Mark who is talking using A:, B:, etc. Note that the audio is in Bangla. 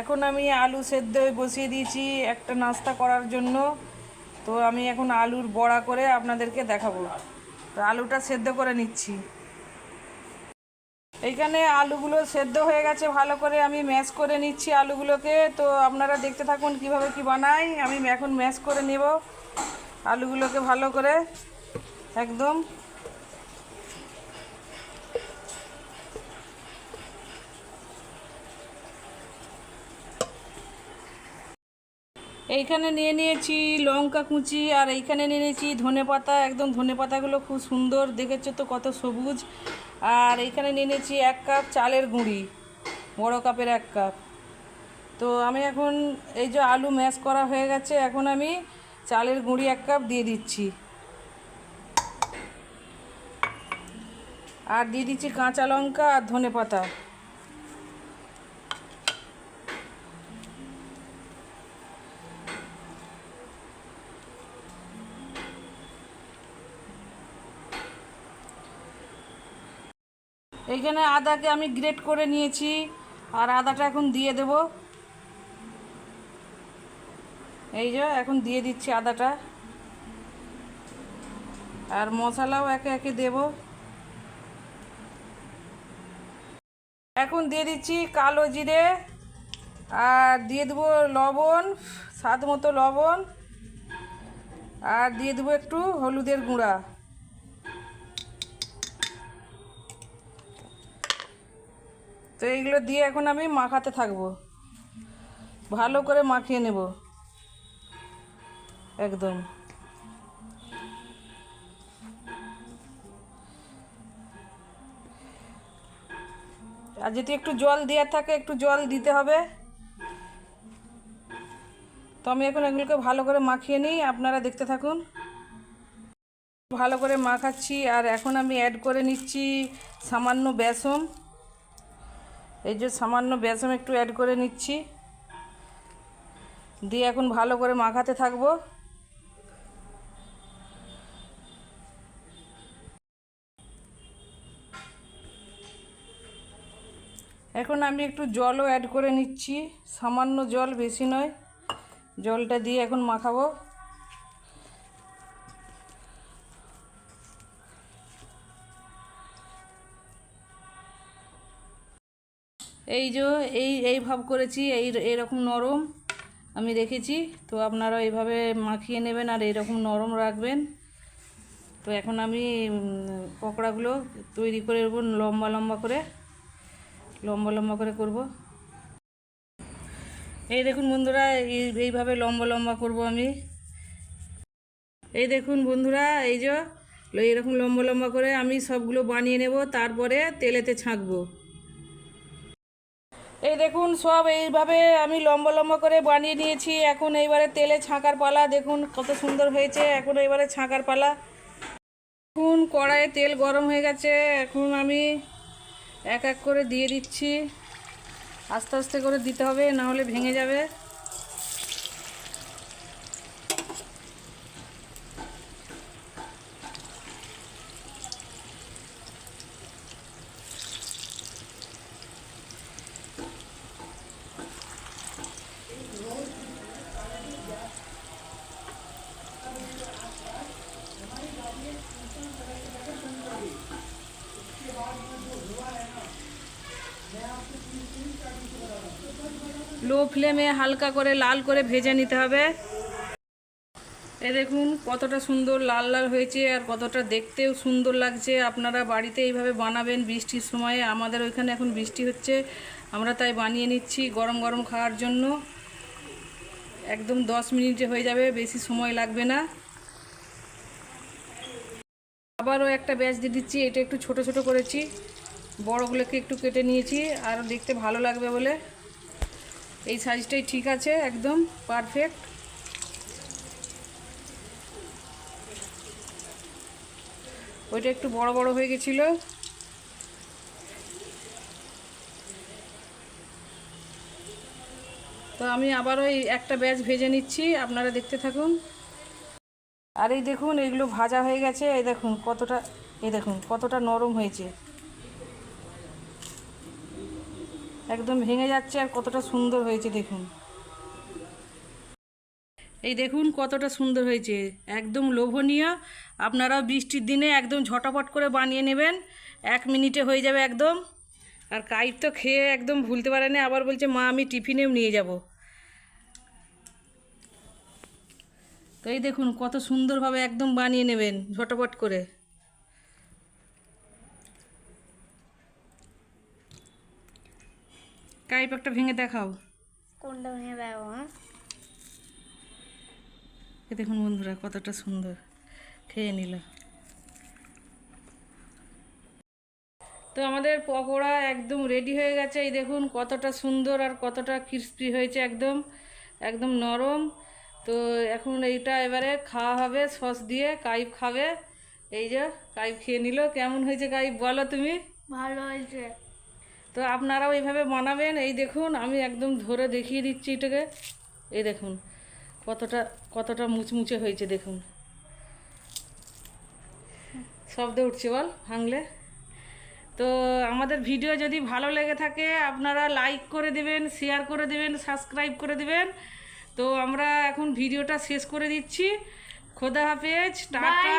A: এখন আমি আলু সেদ্ধ বসিয়ে দিয়েছি একটা নাস্তা করার জন্য। তো আমি এখন আলুর বড়া করে আপনাদেরকে দেখাবো। তো আলুটা সেদ্ধ করে নিচ্ছি। এইখানে আলুগুলো সেদ্ধ হয়ে গেছে, ভালো করে আমি ম্যাশ করে নিচ্ছি আলুগুলোকে। তো আপনারা দেখতে থাকুন কীভাবে কি বানাই। আমি এখন ম্যাশ করে নেব আলুগুলোকে ভালো করে, একদম। এইখানে নিয়ে নিয়েছি লঙ্কা কুচি, আর এইখানে নিয়ে নিয়েছি ধনে পাতা। একদম ধনে পাতাগুলো খুব সুন্দর, দেখেছ তো কত সবুজ। আর এইখানে নিয়ে নিয়েছি এক কাপ চালের গুঁড়ি, বড় কাপের এক কাপ। তো আমি এখন এই যে আলু ম্যাশ করা হয়ে গেছে, এখন আমি চালের গুঁড়ি এক কাপ দিয়ে দিচ্ছি। আর দিয়ে দিচ্ছি কাঁচা লঙ্কা আর ধনে পাতা। এইখানে আদাকে আমি গ্রেট করে নিয়েছি, আর আদাটা এখন দিয়ে দেব। এই যে, এখন দিয়ে দিচ্ছি আদাটা। আর মশলাও একে একে দেব। এখন দিয়ে দিচ্ছি কালো জিরে, আর দিয়ে দেবো লবণ, স্বাদ মতো লবণ, আর দিয়ে দেবো একটু হলুদের গুঁড়া। তো এইগুলো দিয়ে এখন আমি মাখাতে থাকব। ভালো করে মাখিয়ে নেব। একদম। আর যদি একটু জল দেওয়ার থাকে, একটু জল দিতে হবে। তো আমি এখন এগুলোকে ভালো করে মাখিয়ে নিই, আপনারা দেখতে থাকুন। ভালো করে মাখাচ্ছি, আর এখন আমি অ্যাড করে নিচ্ছি সামান্য বেসন। এই যে সামান্য বেসম একটু অ্যাড করে নিচ্ছি। দিয়ে এখন ভালো করে মাখাতে থাকব। এখন আমি একটু জলও অ্যাড করে নিচ্ছি। সামান্য জল, বেশি নয়। জলটা দিয়ে এখন মাখাবো। এই যে, এই এই ভাব করেছি, এই, এরকম নরম আমি রেখেছি। তো আপনারা এইভাবে মাখিয়ে নেবেন আর এইরকম নরম রাখবেন। তো এখন আমি পকোড়াগুলো তৈরি করে নেব, লম্বা লম্বা করে। লম্বা লম্বা করে করব। এই দেখুন বন্ধুরা, এই, এইভাবে লম্বা লম্বা করব আমি। এই দেখুন বন্ধুরা, এই যে, এরকম লম্বা লম্বা করে আমি সবগুলো বানিয়ে নেব, তারপরে তেলেতে ছাঁকবো। এই দেখুন, সব এইভাবে আমি লম্বা লম্বা করে বানিয়ে নিয়েছি। এখন এইবারে তেলে ছাঁকার পালা, দেখুন কত সুন্দর হয়েছে। এখন এইবারে ছাঁকার পালা। এখন কড়াইয়ে তেল গরম হয়ে গেছে। এখন আমি এক এক করে দিয়ে দিচ্ছি। আস্তে আস্তে করে দিতে হবে, না হলে ভেঙে যাবে। লো ফ্লেমে হালকা করে লাল করে ভেজে নিতে হবে। এ দেখুন কতটা সুন্দর লাল লাল হয়েছে আর কতটা দেখতেও সুন্দর লাগছে। আপনারা বাড়িতে এইভাবে বানাবেন বৃষ্টির সময়ে। আমাদের ওইখানে এখন বৃষ্টি হচ্ছে, আমরা তাই বানিয়ে নিচ্ছি গরম গরম খাওয়ার জন্য। একদম দশ মিনিটে হয়ে যাবে, বেশি সময় লাগবে না। আবারও একটা ব্যাচ দিয়ে দিচ্ছি, এটা একটু ছোট ছোট করেছি। বড়গুলোকে একটু কেটে নিয়েছি আর দেখতে ভালো লাগবে বলে। এই সাইজটাই ঠিক আছে, একদম পারফেক্ট ওইটা একটু বড় বড় হয়ে গেছিল। তো আমি আবারও এই একটা ব্যাচ ভেজে নিচ্ছি, আপনারা দেখতে থাকুন। আর এই দেখুন এগুলো ভাজা হয়ে গেছে, এই দেখুন কতটা, এই দেখুন কতটা নরম হয়েছে। একদম ভেঙে যাচ্ছে আর কতটা সুন্দর হয়েছে দেখুন। এই দেখুন কতটা সুন্দর হয়েছে, একদম লোভনীয়। আপনারা বৃষ্টির দিনে একদম ঝটাপট করে বানিয়ে নেবেন, এক মিনিটে হয়ে যাবে একদম। আর কাইপ তো খেয়ে একদম ভুলতে পারে না, আবার বলছে, মা, আমি টিফিনেও নিয়ে যাব। তো এই দেখুন কত সুন্দরভাবে একদম বানিয়ে নেবেন, ঝটাপট করে। কাইপ একটা ভেঙে দেখাও।
B: কোনটা ভেঙে দেবো হ্যাঁ?
A: এ দেখুন বন্ধুরা কতটা সুন্দর। খেয়ে নিল। তো আমাদের পকোড়া একদম রেডি হয়ে গেছে। এই দেখুন কতটা সুন্দর আর কতটা ক্রিস্পি হয়েছে একদম একদম নরম। তো এখন এইটা এবারে খাওয়া হবে সস দিয়ে কাইপ খাবে। এই যে কাইপ খেয়ে নিল। কেমন হয়েছে কাইপ বলো তুমি?
B: ভালো হয়েছে।
A: তো আপনারাও এইভাবে বানাবেন। এই দেখুন, আমি একদম ধরে দেখিয়ে দিচ্ছি এটাকে। এই দেখুন, কতটা কতটা মুচমুচে হয়েছে, দেখুন। শব্দ উঠছে বল, ভাঙলে। তো আমাদের ভিডিও যদি ভালো লেগে থাকে, আপনারা লাইক করে দেবেন শেয়ার করে দেবেন সাবস্ক্রাইব করে দেবেন। তো আমরা এখন ভিডিওটা শেষ করে দিচ্ছি। খোদা হাফেজ, টাটা।